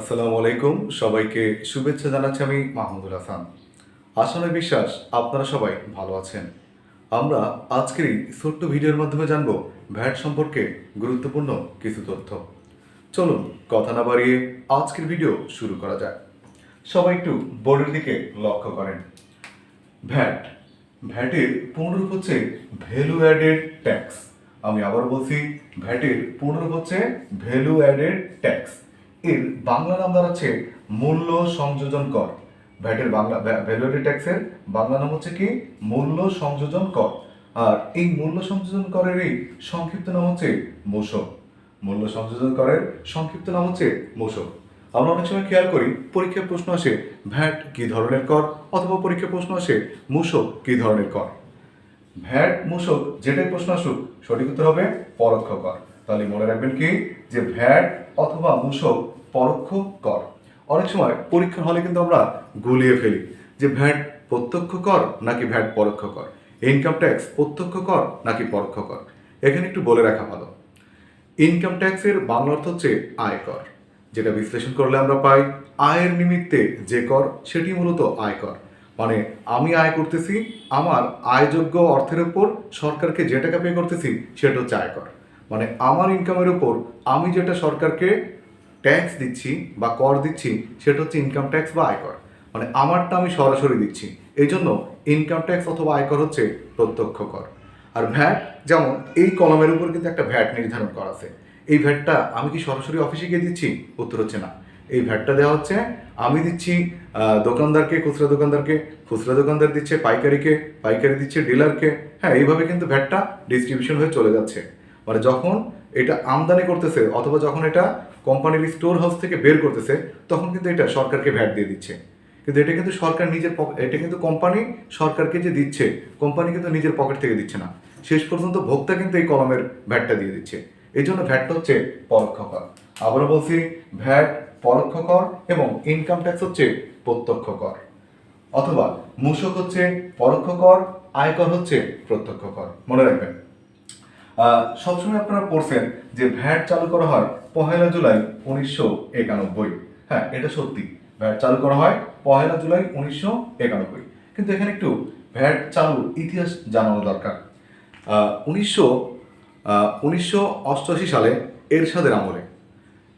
আসসালামু আলাইকুম। সবাইকে শুভেচ্ছা জানাচ্ছি আমি মাহমুদুল হাসান। আসলে বিশ্বাস, আপনারা সবাই ভালো আছেন। আমরা আজকের এই ছোট্ট ভিডিওর মাধ্যমে জানব ভ্যাট সম্পর্কে গুরুত্বপূর্ণ কিছু তথ্য। চলুন, কথা না বাড়িয়ে আজকের ভিডিও শুরু করা যাক। সবাই একটু বোর্ডের দিকে লক্ষ্য করেন। ভ্যাট, ভ্যাটের পুনরূপ হচ্ছে ভ্যালু অ্যাডেড ট্যাক্স। আমি আবার বলছি, ভ্যাটের পুনরূপ হচ্ছে ভ্যালু অ্যাডেড ট্যাক্স। এর বাংলা নাম দাঁড়াচ্ছে মূল্য সংযোজন কর। ভ্যাটের বাংলা ভ্যালু অ্যাডেড ট্যাক্সের বাংলা নাম হচ্ছে কি? মূল্য সংযোজন কর। আর এই মূল্য সংযোজন করেরই সংক্ষিপ্ত নাম হচ্ছে মূসক। মূল্য সংযোজন করের সংক্ষিপ্ত নাম হচ্ছে মূসক। আমরা অনেক সময় খেয়াল করি পরীক্ষায় প্রশ্ন আসে, ভ্যাট কি ধরনের কর? অথবা পরীক্ষায় প্রশ্ন আসে, মূসক কি ধরনের কর? ভ্যাট, মূসক, যেটাই প্রশ্ন আসুক, সঠিক উত্তর হবে পরোক্ষ কর। তাহলে মনে রাখবেন কি? যে ভ্যাট অথবা মূসক পরোক্ষ কর। অনেক সময় পরীক্ষার হলে কিন্তু আমরা গুলিয়ে ফেলি যে ভ্যাট প্রত্যক্ষ কর নাকি ভ্যাট পরোক্ষ কর। ইনকাম ট্যাক্স প্রত্যক্ষ কর নাকি পরোক্ষ কর। এখানে একটু বলে রাখা ভালো। ইনকাম ট্যাক্সের বাংলা অর্থ হচ্ছে আয়কর যেটা বিশ্লেষণ করলে আমরা পাই, আয়ের নিমিত্তে যে কর, সেটি মূলত আয়কর মানে আমি আয় করতেছি, আমার আয়যোগ্য অর্থের উপর সরকারকে যে টাকা পে করতেছি, সেটা হচ্ছে আয়কর মানে আমার ইনকামের উপর আমি যেটা সরকারকে ট্যাক্স দিচ্ছি বা কর দিচ্ছি, সেটা হচ্ছে ইনকাম ট্যাক্স বা আয়কর। মানে আমারটা আমি সরাসরি দিচ্ছি। এই জন্য ইনকাম ট্যাক্স অথবা আয়কর হচ্ছে প্রত্যক্ষ কর। আর ভ্যাট যেমন এই কলমের উপর কিন্তু একটা ভ্যাট নির্ধারণ করা আছে। এই ভ্যাটটা আমি কি সরাসরি অফিসে গিয়ে দিচ্ছি? উত্তর হচ্ছে না। এই ভ্যাটটা দেওয়া হচ্ছে, আমি দিচ্ছি দোকানদারকে, খুচরা দোকানদারকে, খুচরা দোকানদার দিচ্ছে পাইকারিকে, পাইকারি দিচ্ছে ডিলারকে হ্যাঁ এইভাবে কিন্তু ভ্যাটটা ডিস্ট্রিবিউশন হয়ে চলে যাচ্ছে। মানে যখন এটা আমদানি করতেছে অথবা যখন এটা কোম্পানির স্টোর হাউস থেকে বের করতেছে, তখন কিন্তু এটা সরকারকে ভ্যাট দিয়ে দিচ্ছে। কিন্তু এটা কিন্তু সরকার নিজের এটা কিন্তু কোম্পানি সরকারকে যে দিচ্ছে, কোম্পানি কিন্তু নিজের পকেট থেকে দিচ্ছে না। শেষ পর্যন্ত ভোক্তা কিন্তু এই কলমের ভ্যাটটা দিয়ে দিচ্ছে। এই জন্য ভ্যাটটা হচ্ছে পরোক্ষ কর আবারও বলছি, ভ্যাট পরোক্ষ কর এবং ইনকাম ট্যাক্স হচ্ছে প্রত্যক্ষ কর অথবা মূসক হচ্ছে পরোক্ষ কর আয়কর হচ্ছে প্রত্যক্ষ কর মনে রাখবেন। সবসময় আপনারা পড়ছেন যে ভ্যাট চালু করা হয় পহেলা জুলাই উনিশশো একানব্বই। হ্যাঁ এটা সত্যি। ভ্যাট চালু করা হয় পহেলা জুলাই উনিশশো একানব্বই। কিন্তু এখানে একটু ভ্যাট চালুর ইতিহাস জানানো দরকার। উনিশশো উনিশশো অষ্টআশি সালে এরশাদের আমলে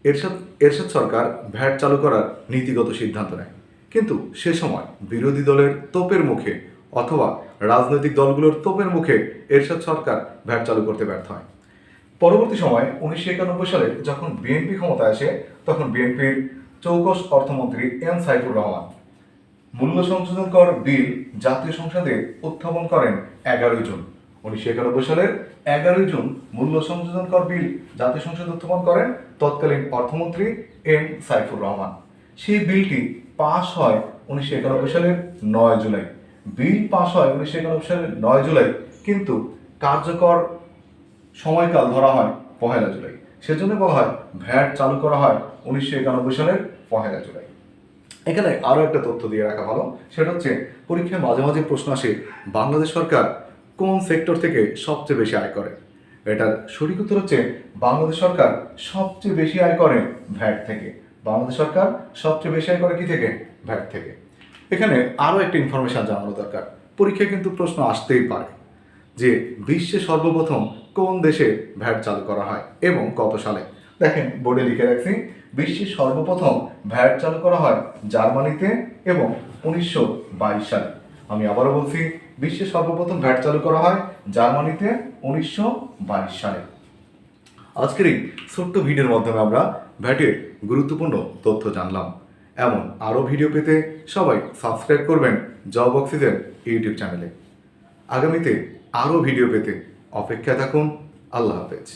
এরশাদ এরশাদ সরকার ভ্যাট চালু করার নীতিগত সিদ্ধান্ত নেয়। কিন্তু সে সময় বিরোধী দলের তোপের মুখে অথবা রাজনৈতিক দলগুলোর তোপের মুখে এরশাদ সরকার ভ্যাট চালু করতে ব্যর্থ হয়। পরবর্তী সময়ে উনিশশো একানব্বই সালে যখন বিএনপি ক্ষমতায় আসে, তখন বিএনপির চৌকস অর্থমন্ত্রী এম সাইফুর রহমান। মূল্য সংশোধন কর বিল জাতীয় সংসদে উত্থাপন করেন এগারোই জুন। উনিশশো একানব্বই সালের এগারোই জুন মূল্য সংশোধন কর বিল জাতীয় সংসদে উত্থাপন করেন তৎকালীন অর্থমন্ত্রী এম সাইফুর রহমান। সেই বিলটি পাশ হয় উনিশশো একানব্বই সালের নয় জুলাই। বিল পাশ হয় উনিশশো একানব্বই সালের নয় জুলাই, কিন্তু কার্যকর সময়কাল ধরা হয় পহেলা জুলাই। সেজন্য বলা হয় ভ্যাট চালু করা হয় উনিশশো একানব্বই সালের পহেলা জুলাই। এখানে আরও একটা তথ্য দিয়ে রাখা ভালো, সেটা হচ্ছে পরীক্ষায় মাঝে মাঝে প্রশ্ন আসে, বাংলাদেশ সরকার কোন সেক্টর থেকে সবচেয়ে বেশি আয় করে? এটার সঠিক উত্তর হচ্ছে বাংলাদেশ সরকার সবচেয়ে বেশি আয় করে ভ্যাট থেকে। বাংলাদেশ সরকার সবচেয়ে বেশি আয় করে কি থেকে? ভ্যাট থেকে। এখানে আরও একটা ইনফরমেশন জানানো দরকার। পরীক্ষায় কিন্তু প্রশ্ন আসতেই পারে যে, বিশ্বে সর্বপ্রথম কোন দেশে ভ্যাট চালু করা হয় এবং কত সালে? দেখেন, বোর্ডে লিখে রাখছি, বিশ্বে সর্বপ্রথম ভ্যাট চালু করা হয় জার্মানিতে এবং উনিশশো বাইশ সালে। আমি আবারও বলছি, বিশ্বে সর্বপ্রথম ভ্যাট চালু করা হয় জার্মানিতে উনিশশো বাইশ সালে। আজকের এই ছোট্ট ভিডিওর মাধ্যমে আমরা ভ্যাটের গুরুত্বপূর্ণ তথ্য জানলাম। এমন আরও ভিডিও পেতে সবাই সাবস্ক্রাইব করবেন জব অক্সিজেন ইউটিউব চ্যানেলে। আগামীতে আরও ভিডিও পেতে অপেক্ষা থাকুন। আল্লাহ হাফেজ।